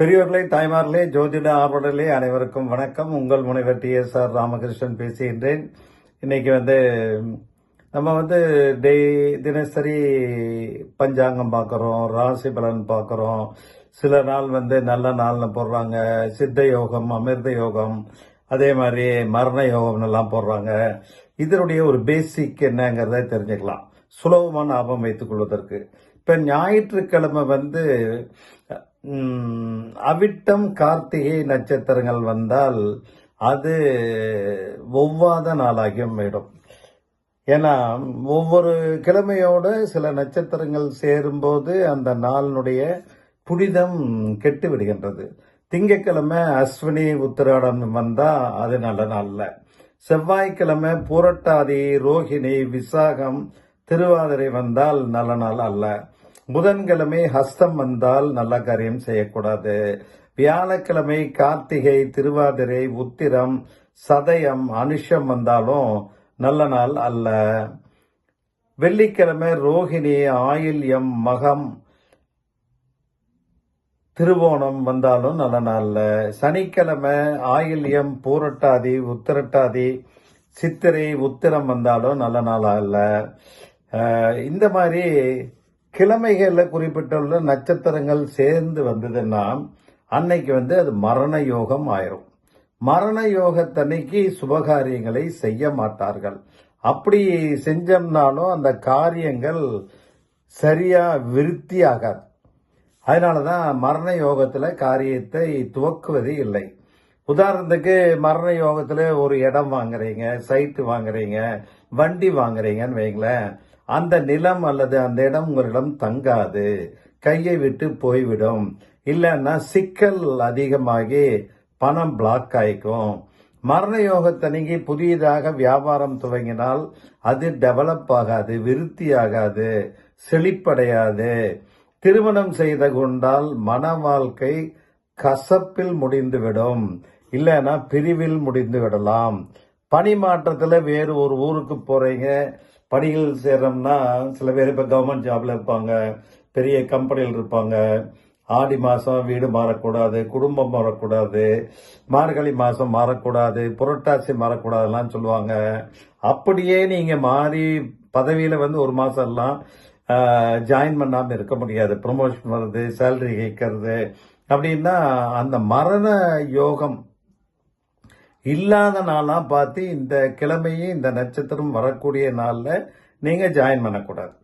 பெரியோர்களே தாய்மார்களே ஜோதிட ஆர்வலர்களே அனைவருக்கும் வணக்கம். உங்கள் முனைவர் டி எஸ் ஆர் ராமகிருஷ்ணன் பேசுகின்றேன். இன்னைக்கு வந்து நம்ம வந்து டெய் தினசரி பஞ்சாங்கம் பார்க்குறோம் ராசி பலன் பார்க்குறோம். சில நாள் வந்து நல்ல நாள்னு போடுறாங்க. சித்த யோகம் அமிர்த யோகம் அதே மாதிரி மரண யோகம்னு எல்லாம் போடுறாங்க. இதனுடைய ஒரு பேசிக் என்னங்கிறத தெரிஞ்சுக்கலாம். சுலபமான லாபம் வைத்துக் கொள்வதற்கு. இப்போ ஞாயிற்றுக்கிழமை வந்து அவிட்டம் கார்த்திகை நட்சத்திரங்கள் வந்தால் அது ஒவ்வாத நாளாகியும் போயிடும் ஏன்னா ஒவ்வொரு கிழமையோடு சில நட்சத்திரங்கள் சேரும்போது அந்த நாளினுடைய புனிதம் கெட்டு விடுகின்றது. திங்கக்கிழமை அஸ்வினி உத்திராடம் வந்தால் அது நல்ல நாளில். செவ்வாய்க்கிழமை பூரட்டாதி ரோஹிணி விசாகம் திருவாதிரை வந்தால் நல்ல நாள் அல்ல. புதன்கிழமை ஹஸ்தம் வந்தால் நல்ல காரியம் செய்யக்கூடாது. வியாழக்கிழமை கார்த்திகை திருவாதிரை உத்திரம் சதயம் அனுஷம் வந்தாலும் நல்ல நாள் அல்ல. வெள்ளிக்கிழமை ரோஹிணி ஆயில்யம் மகம் திருவோணம் வந்தாலும் நல்ல நாள்ல சனிக்கிழமை ஆயில்யம் பூரட்டாதி உத்திரட்டாதி சித்திரை உத்திரம் வந்தாலும் நல்ல நாள் அல்ல. இந்த மாதிரி கிழமைகளில் குறிப்பிட்டுள்ள நட்சத்திரங்கள் சேர்ந்து வந்ததுன்னா அன்னைக்கு வந்து அது மரண யோகம் ஆயிரும். மரண யோகத்தன்னைக்கு சுபகாரியங்களை செய்ய மாட்டார்கள். அப்படி செஞ்சோம்னாலும் அந்த காரியங்கள் சரியா விருத்தி ஆகாது. அதனாலதான் மரண யோகத்தில் காரியத்தை துவக்குவது இல்லை. உதாரணத்துக்கு மரண யோகத்தில் ஒரு இடம் வாங்குறீங்க சைட்டு வாங்குறீங்க வண்டி வாங்குறீங்கன்னு வைங்களேன். அந்த நிலம் அல்லது அந்த இடம் உங்களிடம் தங்காது. கையை விட்டு போய்விடும். இல்லைன்னா சிக்கல் அதிகமாகி பணம் பிளாக் ஆயிக்கும். மரண யோகத்தன்னைக்கு புதியதாக வியாபாரம் துவங்கினால் அது டெவலப் ஆகாது விருத்தி ஆகாது செழிப்படையாது. திருமணம் செய்த கொண்டால் மன வாழ்க்கை கசப்பில் முடிந்துவிடும். இல்லைன்னா பிரிவில் முடிந்து விடலாம் பணி மாற்றத்தில் வேறு ஒரு ஊருக்கு போறீங்க. பணிகள் சேர்றோம்னா சில பேர் இப்போ கவர்மெண்ட் ஜாப்ல இருப்பாங்க பெரிய கம்பெனியில் இருப்பாங்க. ஆடி மாதம் வீடு மாறக்கூடாது குடும்பம் மாறக்கூடாது மார்கழி மாதம் மாறக்கூடாது புரட்டாசி மாறக்கூடாதுலாம் சொல்லுவாங்க. அப்படியே நீங்கள் மாறி பதவியில் வந்து ஒரு மாதம்லாம் எல்லாம் ஜாயின் பண்ணாமல் இருக்க முடியாது. ப்ரொமோஷன் வருது சேலரி கேட்கறது அப்படின்னா அந்த மரண யோகம் இல்லாத நாளாக பார்த்து இந்த கிழமையும் இந்த நட்சத்திரம் வரக்கூடிய நாளில் நீங்கள் ஜாயின் பண்ணக்கூடாது.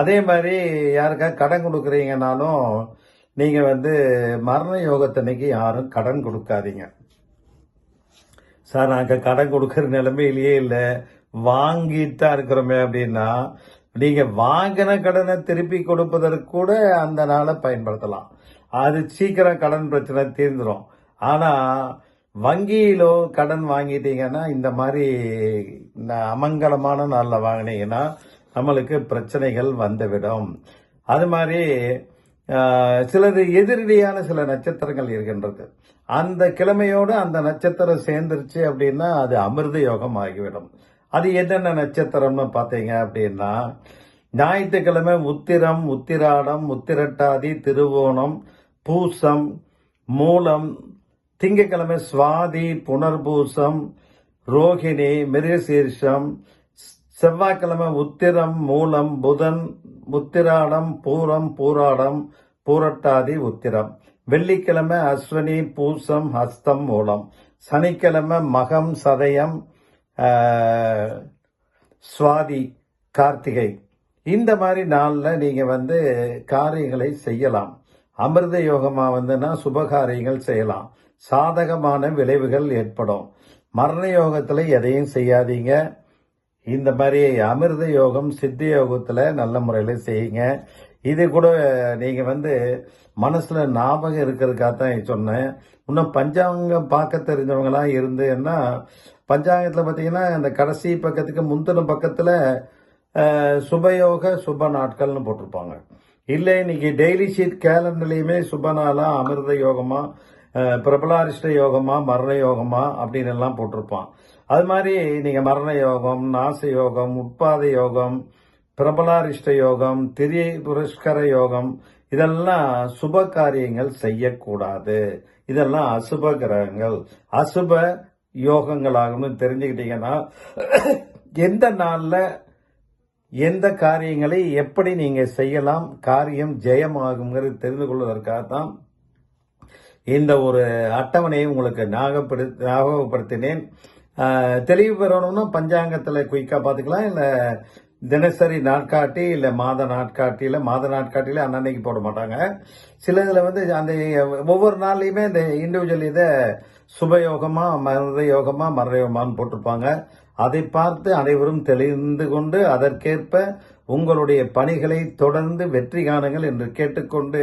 அதே மாதிரி யாருக்கா கடன் கொடுக்குறீங்கனாலும் நீங்கள் வந்து மரண யோகத்தன்னைக்கு யாரும் கடன் கொடுக்காதீங்க. சார் நாங்கள் கடன் கொடுக்குற நிலைமையிலேயே இல்லை. வாங்கிட்டு தான் இருக்கிறோமே அப்படின்னா நீங்கள் வாங்கின கடனை திருப்பி கொடுப்பதற்கு கூட அந்த நாளை பயன்படுத்தலாம். அது சீக்கிரம் கடன் பிரச்சனை தீர்ந்துடும் ஆனால் வங்கியிலோ கடன் வாங்கிட்டீங்கன்னா இந்த மாதிரி அமங்கலமான நாளில் வாங்கினீங்கன்னா நம்மளுக்கு பிரச்சனைகள் வந்துவிடும். அது மாதிரி சிலது எதிரடியான சில நட்சத்திரங்கள் இருக்கின்றது. அந்த கிழமையோடு அந்த நட்சத்திரம் சேர்ந்துருச்சு அப்படின்னா அது அமிர்த யோகம் ஆகிவிடும். அது என்னென்ன நட்சத்திரம்னு பார்த்தீங்க அப்படின்னா ஞாயிற்றுக்கிழமை உத்திரம் உத்திராடம் உத்திரட்டாதி திருவோணம் பூசம் மூலம் திங்கட்கிழமை சுவாதி புனர்பூசம் ரோகிணி மிருகசீர்ஷம் செவ்வாய்க்கிழமை உத்திரம் மூலம் புதன் உத்திராடம் பூரம் பூராடம் பூரட்டாதி உத்திரம். வெள்ளிக்கிழமை அஸ்வினி பூசம் ஹஸ்தம் மூலம். சனிக்கிழமை மகம் சதயம் சுவாதி கார்த்திகை. இந்த மாதிரி நாளில் நீங்கள் வந்து காரியங்களை செய்யலாம். அமிர்த யோகமாக வந்துன்னா சுபகாரியங்கள் செய்யலாம். சாதகமான விளைவுகள் ஏற்படும். மரண யோகத்தில் எதையும் செய்யாதீங்க. இந்த மாதிரி அமிர்த யோகம் சித்த யோகத்தில் நல்ல முறையில் செய்யுங்க. இது கூட நீங்கள் வந்து மனசில் ஞாபகம் இருக்கிறதுக்காக தான் சொன்னேன். இன்னும் பஞ்சாங்கம் பார்க்க தெரிஞ்சவங்களாம் இருந்துன்னா பஞ்சாங்கத்தில் பார்த்தீங்கன்னா அந்த கடைசி பக்கத்துக்கு முந்தின பக்கத்தில் சுபயோக சுப நாட்கள்னு போட்டிருப்பாங்க. இல்லை இன்னைக்கு டெய்லி ஷீட் கேலண்டர்லயுமே சுப நாளா அமிர்த யோகமாக பிரபலாரிஷ்ட யோகமா மரண யோகமா அப்படின்னு எல்லாம் போட்டிருப்பான். அது மாதிரி நீங்கள் மரண யோகம் நாச யோகம் உட்பாத யோகம் பிரபலாரிஷ்ட யோகம் திரி புரஸ்கர யோகம் இதெல்லாம் சுப காரியங்கள் செய்யக்கூடாது. இதெல்லாம் அசுப கிரகங்கள். அசுப யோகங்களாகணும் தெரிஞ்சுக்கிட்டீங்கன்னா எந்த நாளில் எந்த காரியங்களை எப்படி நீங்கள் செய்யலாம் காரியம் ஜெயமாகுங்கிறது தெரிந்து கொள்வதற்காக தான் இந்த ஒரு அட்டவணையை உங்களுக்கு ஞாபகப்படுத்தி ஞாபகப்படுத்தினேன் தெளிவு பெறணும்னா பஞ்சாங்கத்தில் குயிக்காக பார்த்துக்கலாம். இல்லை தினசரி நாட்காட்டி இல்லை மாத நாட்காட்டியில் மாத நாட்காட்டியில் அன்னன்னைக்கு போட மாட்டாங்க. சில இதில் வந்து அந்த ஒவ்வொரு நாள்லையுமே இந்த இண்டிவிஜுவல் இதை சுபயோகமாக மருத யோகமாக மரண யோகமான்னு போட்டிருப்பாங்க. அதை பார்த்து அனைவரும் தெளிந்து கொண்டு அதற்கேற்ப உங்களுடைய பணிகளை தொடர்ந்து வெற்றி காணுங்கள் என்று கேட்டுக்கொண்டு